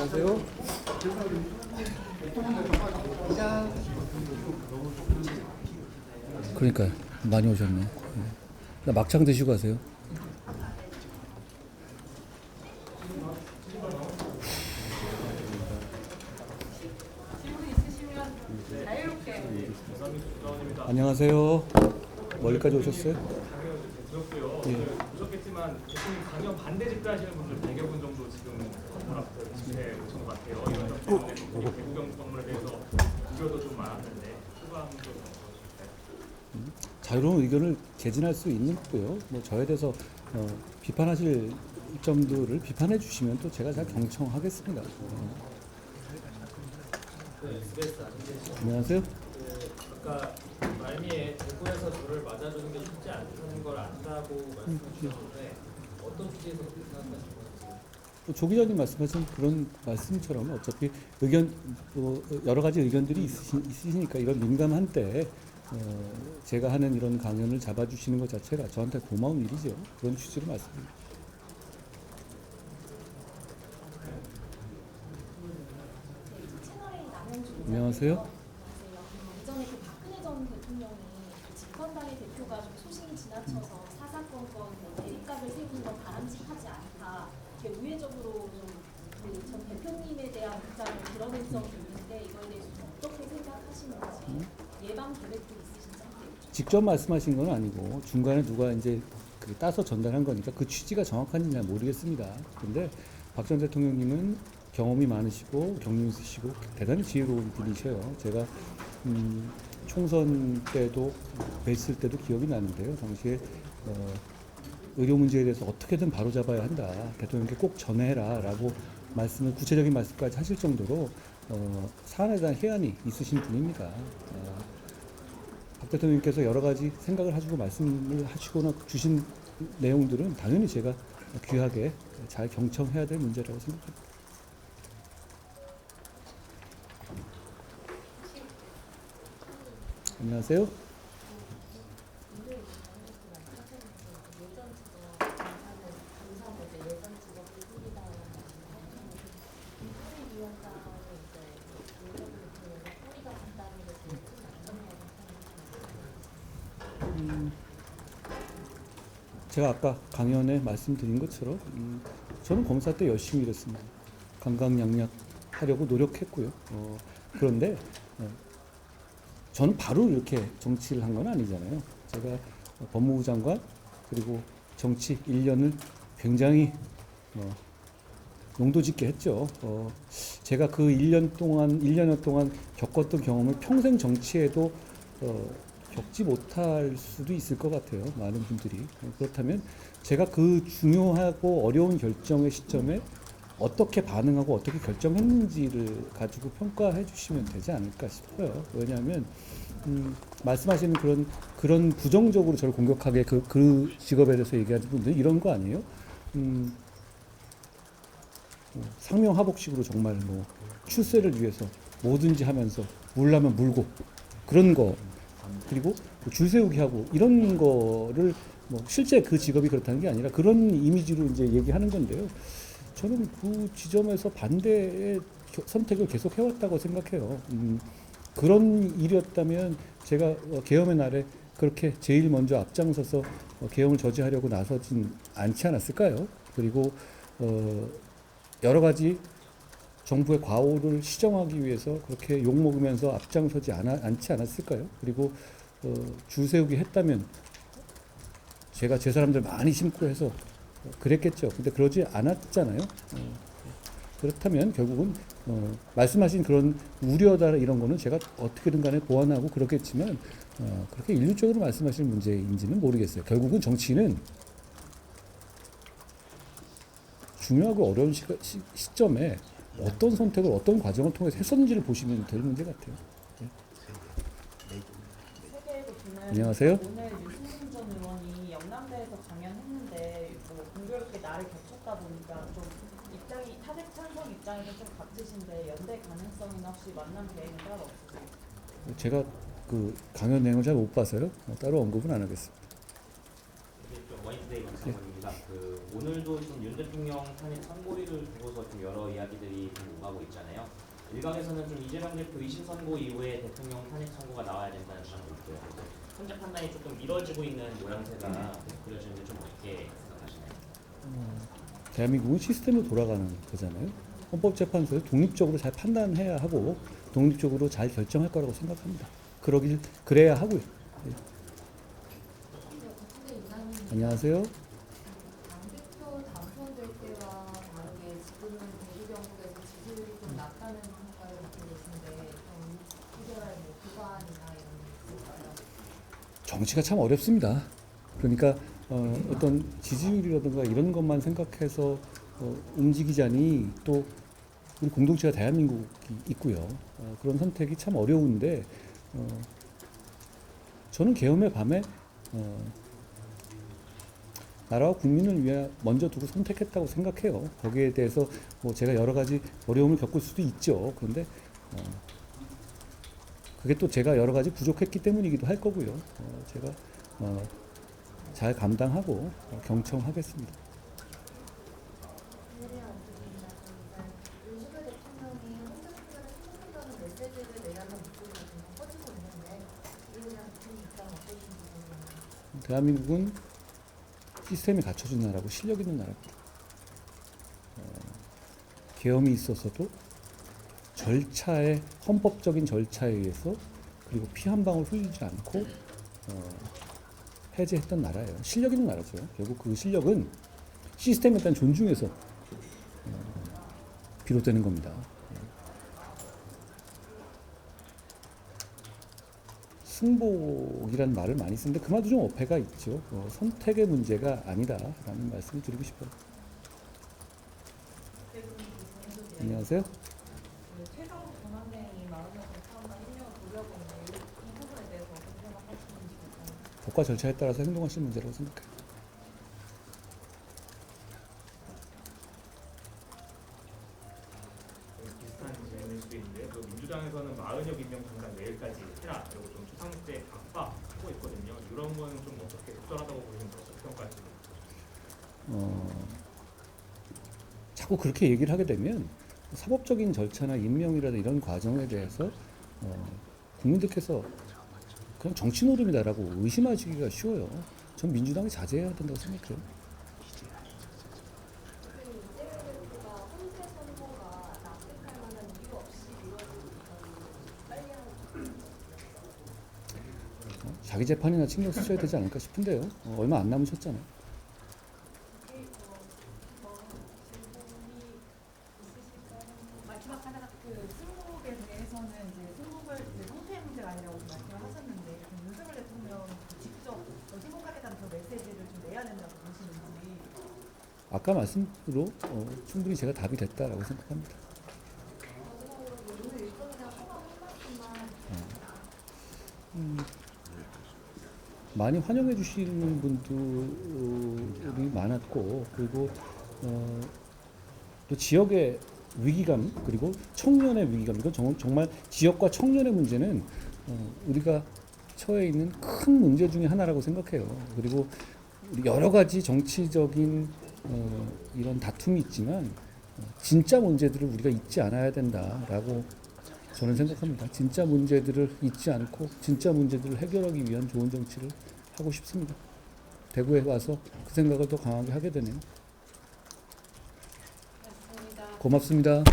안녕하세요. 그러니까 많이 오셨네. 네. 나 막창 드시고 가세요. 안녕하세요. 멀리까지 오셨어요? 예. 보셨겠지만 대통령 강연 반대 집회하시는 분들 100여 분 정도 앞에 집회 오신 것 같아요. 이런 대구경 건물에 대해서 우려도 좀 많았는데 소감 좀 어떠실까요? 자유로운 의견을 개진할 수 있는 거고요. 뭐 저에 대해서 어, 비판하실 점들을 비판해 주시면 또 제가 잘 경청하겠습니다. 어. 안녕하세요. 아까 말미에 대구에서 저를 맞아주는 게 쉽지 않다는 걸 안다고 말씀하셨는데 어떤 취지에서 그렇게 생각하시는 거예요? 뭐조 기자님 말씀하신 그런 말씀처럼 어차피 의견 뭐 여러 가지 의견들이 있으시, 있으시 니까 이런 민감한 때 어, 제가 하는 이런 강연을 잡아주시는 것 자체가 저한테 고마운 일이죠. 그런 취지로 말씀드립니다. 안녕하세요. 예전에 그 박근혜 전 대통령이 그 집권당의 대표가 좀 소신이 지나쳐서 사사건건 대립각을 세우는 건 바람직하지 않다. 이렇게 우회적으로 좀그전 대표님에 대한 입장을 드러낸 적이 있는데 이거에 대해서 좀 어떻게 생각하시는지 예방 계획도 있으신지. 직접 말씀하신 건 아니고 중간에 누가 이제 그 따서 전달한 거니까 그 취지가 정확한지 잘 모르겠습니다. 근데 박 전 대통령님은 경험이 많으시고 경륜 있으시고 대단히 지혜로운 분이셔요. 제가 음, 총선 때도 뵀을 때도 기억이 나는데요. 당시에 어, 의료 문제에 대해서 어떻게든 바로잡아야 한다. 대통령께 꼭 전해라라고 말씀을 구체적인 말씀까지 하실 정도로 어, 사안에 대한 해안이 있으신 분입니다. 어, 박 대통령께서 여러 가지 생각을 하시고 말씀을 하시거나 주신 내용들은 당연히 제가 귀하게 잘 경청해야 될 문제라고 생각합니다. 안녕하세요. 제가 아까 강연에 말씀드린 것처럼 음, 저는 검사 때 열심히 일했습니다. 강강약약 하려고 노력했고요. 어, 그런데 어, 저는 바로 이렇게 정치를 한 건 아니잖아요. 제가 법무부 장관 그리고 정치 1년을 굉장히 어, 용도 짓게 했죠. 어, 제가 그 1년 동안 1년여 동안 겪었던 경험을 평생 정치에도 어, 겪지 못할 수도 있을 것 같아요. 많은 분들이 어, 그렇다면 제가 그 중요하고 어려운 결정의 시점에 어떻게 반응하고 어떻게 결정했는지를 가지고 평가해 주시면 되지 않을까 싶어요. 왜냐하면 음, 말씀하시는 그런 그런 부정적으로 저를 공격하게 그, 그 직업에 대해서 얘기하는 분들 이런 거 아니에요? 음, 뭐 상명하복식으로 정말 뭐 출세를 위해서 뭐든지 하면서 물라면 물고 그런 거 그리고 뭐줄 세우기 하고 이런 거를 뭐 실제 그 직업이 그렇다는 게 아니라 그런 이미지로 이제 얘기하는 건데요. 저는 그 지점에서 반대의 겨- 선택을 계속 해왔다고 생각해요. 음, 그런 일이었다면 제가 어, 계엄의 날에 그렇게 제일 먼저 앞장서서 어, 계엄을 저지하려고 나서진 않지 않았을까요? 그리고 어, 여러 가지 정부의 과오를 시정하기 위해서 그렇게 욕 먹으면서 앞장서지 않아, 않지 않았을까요? 그리고 어, 줄 세우기 했다면 제가 제 사람들 많이 심고 해서 어, 그랬겠죠. 근데 그러지 않았잖아요. 어, 그렇다면 결국은 어, 말씀하신 그런 우려다 이런 거는 제가 어떻게든 간에 보완하고 그렇겠지만 어, 그렇게 일률적으로 말씀하시는 문제인지는 모르겠어요. 결국은 정치는 중요하고 어려운 시, 시, 시점에 어떤 선택을 어떤 과정을 통해서 했었는지를 보시면 될 문제 같아요. 보는 안녕하세요. 오늘 유승민 전 의원이 영남대에서 강연했는데 뭐 공교롭게 날을 겹쳤다 보니까 좀 입장이 타색 찬성 입장에서 좀 같으신데 연대 가능성이나 혹시 만남 계획은 따로 없으세요? 제가 그 강연 내용을 잘 못 봐서요. 어, 따로 언급은 안 하겠습니다. 자, 그 오늘도 좀윤 대통령 탄핵 선고리를 두고서 좀 여러 이야기들이 좀 오가고 있잖아요. 일각에서는 좀 이재명 대표 2심 선고 이후에 대통령 탄핵 선고가 나와야 된다는 주장도 있고요. 현재 판단이 조금 미뤄지고 있는 모양새가 계속 그려지는데 좀 어떻게 생각하시나요? 대한민국은 시스템으로 돌아가는 거잖아요. 헌법재판소에 독립적으로 잘 판단해야 하고 독립적으로 잘 결정할 거라고 생각합니다. 그러길 그래야 하고요. 예. 안녕하세요. 당대표 당선될 때와 다르게 지금은 대구 경북에서 지지율이 좀 낮다는 평가를 받고 계신데 좀 해결할 뭐 기관이나 이런 게 있을까요? 정치가 참 어렵습니다. 그러니까 어, 어떤 지지율이라든가 이런 것만 생각해서 어, 움직이자니 또 우리 공동체가 대한민국이 있고요. 어, 그런 선택이 참 어려운데 어, 저는 계엄의 밤에 어, 나라와 국민을 위해 먼저 두고 선택했다고 생각해요. 거기에 대해서 뭐 제가 여러 가지 어려움을 겪을 수도 있죠. 그런데 어, 그게 또 제가 여러 가지 부족했기 때문이기도 할 거고요. 어, 제가 어, 잘 감당하고 어, 경청하겠습니다. 대한민국은 시스템이 갖춰진 나라고 실력 있는 나라입니다. 어, 계엄이 있었어도 절차에 헌법적인 절차에 의해서 그리고 피 한 방울 흘리지 않고 어, 해제했던 나라예요. 실력 있는 나라죠. 결국 그 실력은 시스템에 대한 존중에서 어, 비롯되는 겁니다. 승복이라는 말을 많이 쓰는데 그 말도 좀 어폐가 있죠. 어, 선택의 문제가 아니다라는 말씀을 드리고 싶어요. 안녕하세요. 그 최종 전환대행이 마흔여덟 사람과 협력을 보려고 했는데 이 부분에 대해서 어떻게 생각하시는지 좀 법과 절차에 따라서 행동하시는 문제라고 생각해요. 좀 비슷한 질문일 수도 있는데 그 민주당에서는 마은혁 임명 당장 내일까지 해라 그리고 좀 초상때 압박하고 있거든요. 이런 거는 좀 어떻게 적절하다고 보시는지 어떻게 평가하시나요? 어, 자꾸 그렇게 얘기를 하게 되면 사법적인 절차나 임명이라든 이런 과정에 대해서 어, 국민들께서 그냥 정치 노름이다라고 의심하시기가 쉬워요. 전 민주당이 자제해야 된다고 생각해요. 자기 재판이나 신경 쓰셔야 되지 않을까 싶은데요. 어, 얼마 안 남으셨잖아요. 마지막 하나가 그 승복에 대해서는 이제 승복을 그 성패 문제가 아니라고 말씀을 하셨는데 윤석열 대통령 직접 승복하겠다는 그 메시지를 좀 내야 된다고 보시는지 아까 말씀으로 어, 충분히 제가 답이 됐다라고 생각합니다. 한 말씀만 많이 환영해 주시는 분들이 많았고 그리고 어, 또 지역의 위기감 그리고 청년의 위기감 이건 정, 정말 지역과 청년의 문제는 어, 우리가 처해 있는 큰 문제 중에 하나라고 생각해요. 그리고 여러 가지 정치적인 어, 이런 다툼이 있지만 어, 진짜 문제들을 우리가 잊지 않아야 된다라고 저는 생각합니다. 진짜 문제들을 잊지 않고 진짜 문제들을 해결하기 위한 좋은 정치를 하고 싶습니다. 대구에 와서 그 생각을 더 강하게 하게 되네요. 고맙습니다.